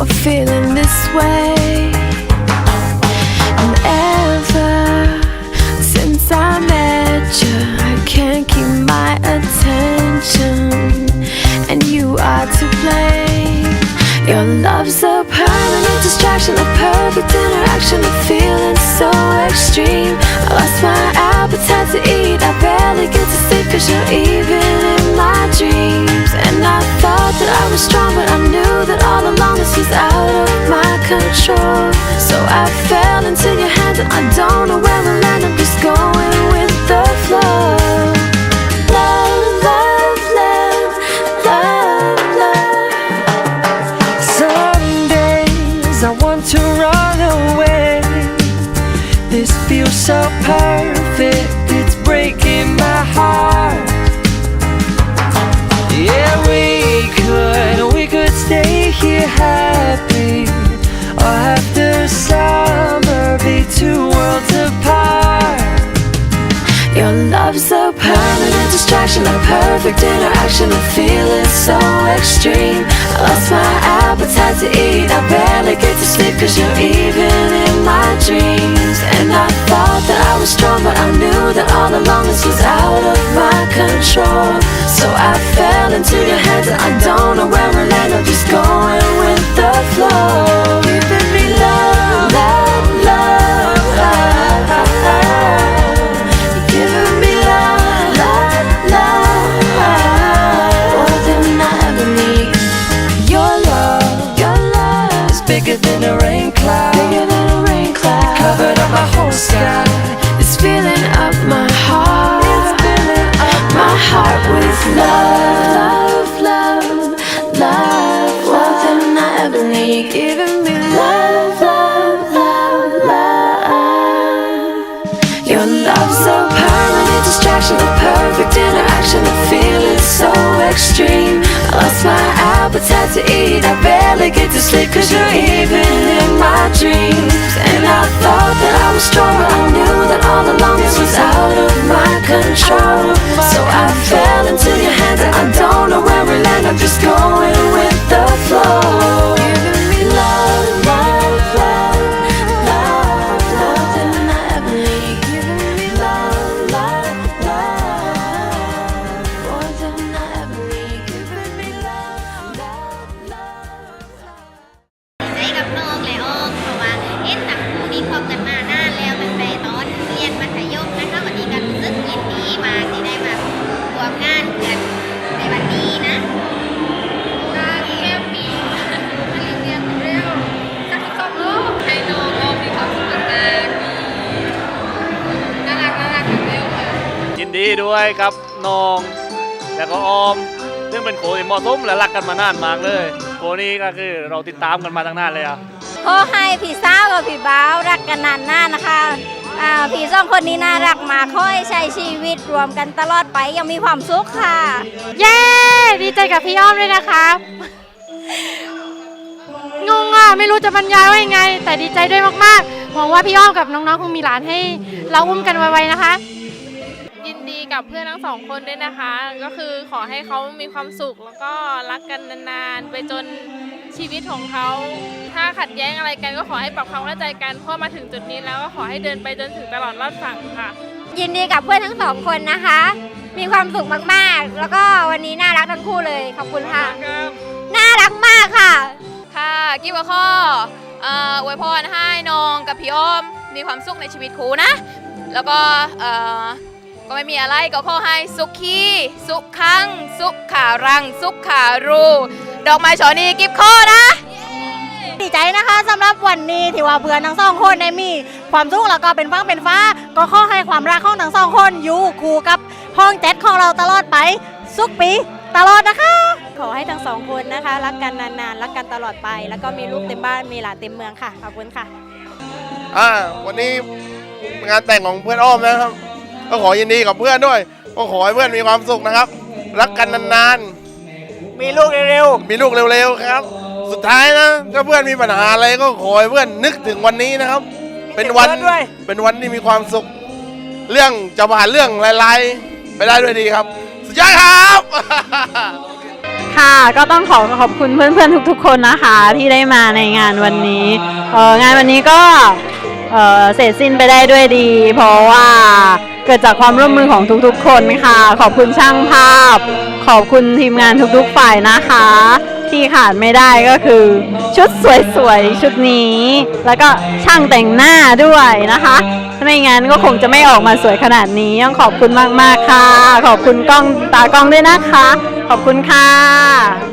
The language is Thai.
you're feeling this way. And ever since I met you, I can't keep my attention, and you are to blame. Your love's a permanent distraction, a perfect interaction, a feeling so extreme. I lost my appetite to eat, I barely get to sleep cause you're eating. I don't know where we'll end. I'm just going with the flow. Love, love, love, love, love. Some days I want to run away. This feels so perfect, it's breaking my heart. Yeah, we could, we could stay here happy. Or after summer, be two worlds apart. Your love's a permanent distraction, a perfect interaction. The feeling so extreme. I lost my appetite to eat. I barely get to sleep cause you're even in my dreams. And I thought that I was strong, but I knew that all along this was out of my control. So I fell into your hands and I a rain cloud. bigger than a rain cloud. Covered up my whole sky. It's filling up my heart. It's filling up my heart with love, love, love. More than I ever need. Giving me love, love, love, love. Your love's a permanent distraction, a perfect interaction. The feeling so extreme. I lost my appetite to eat. I barely get to sleep cause you're even in my dreams. And I thought that I was strong, but I knew that all along this was out of my control. So ร่วมงานกันในวันนี้นะการแค่ปีผลิตเรียนเร็วสักสองโลกให้น้องอมมีความสุขมากน่ารักน่ารักเร็วค่ะยินดีด้วยครับน้อง แล้วก็ออม ซึ่งเป็นโคที่เหมาะสมและรักกันมานานมากเลย โคนี้ก็คือเราติดตามกันมาตั้งนานเลยอะ ขอให้พี่สาวกับพี่บ่าวรักกันนานๆนะคะ อ่าพี่สองคนนี้น่ารักมากขอให้ใช้ชีวิตรวมกันตลอดไปอยังมีความสุขค่ะ เย้ ดีใจกับพี่อ้อมด้วยนะคะ งงอะ ไม่รู้จะบรรยายว่ายังไง แต่ดีใจด้วยมากๆ หวังว่าพี่อ้อมกับน้องๆ คงมีหลานให้ เราอุ้มกันไวๆนะคะ ยินดีกับเพื่อนทั้งสองคนด้วยนะคะ ก็คือขอให้เขามีความสุขแล้วก็รักกันนานๆ ไปจน ชีวิตของเขา ถ้าขัดแย้งอะไรกันก็ขอให้ปรับความเข้าใจกันเพราะมาถึงจุดนี้แล้วก็ขอให้เดินไปจนถึงตลอดรอดฝั่งค่ะ ยินดีกับเพื่อนทั้งสองคนนะคะ มีความสุขมากๆ แล้วก็วันนี้น่ารักทั้งคู่เลย ขอบคุณค่ะ น่ารักมากค่ะ ค่ะกิ๊บกับข้อเอ่ออวยพรให้น้องกับพี่อ้อม มีความสุขในชีวิตครูนะ แล้วก็เอ่อก็ไม่มีอะไรก็ขอให้สุขี สุขขัง สุขขารัง สุขขารู ดอกไม้ชอนีกิ๊บข้อนะ ดีใจนะคะสำหรับวันนี้ที่ว่าเพื่อนทั้งสองคนได้มี ความสุขแล้วก็เป็นฟังเป็นฟ้า ก็ขอให้ความรักของทั้งสองคนอยู่คู่กับห้องแจ็ดของเราตลอดไปสุขปีตลอดนะคะ ขอให้ทั้งสองคนนะคะ รักกันนานๆ รักกันตลอดไป แล้วก็มีลูกเต็มบ้านมีหลานเต็มเมืองค่ะขอบคุณค่ะ อ่าวันนี้งานแต่งของเพื่อนอ้อมนะครับ ก็ขอยินดีกับเพื่อนด้วย ก็ขอให้เพื่อนมีความสุขนะครับ รักกันนานๆ มีลูกเร็วๆมีลูกเร็วๆครับ สุดท้ายนะถ้าเพื่อนมีปัญหาอะไรก็ขอให้เพื่อนนึกถึงวันนี้นะครับ เป็นวันเป็นวันที่มีความสุข เรื่องจะผ่านเรื่องลายๆไปได้ด้วยดีครับ สุดยอดครับ ค่ะก็ต้องขอขอบคุณเพื่อนๆทุก ๆ คนนะคะ ที่ได้มาในงานวันนี้เอ่องานวันนี้ก็เอ่อเสร็จสิ้นไปได้ด้วยดี เพราะว่าเกิดจากความร่วมมือของทุกๆ คนค่ะ ขอบคุณช่างภาพ ขอบคุณทีมงานทุกๆฝ่ายนะคะ ที่ขาดไม่ได้ก็คือ ชุดสวยๆ ชุดนี้ แล้วก็ช่างแต่งหน้าด้วยนะคะไม่งั้นก็คงจะไม่ออกมาสวยขนาดนี้ต้องขอบคุณมากๆค่ะ ขอบคุณกล้องตากล้องด้วยนะคะ ขอบคุณค่ะ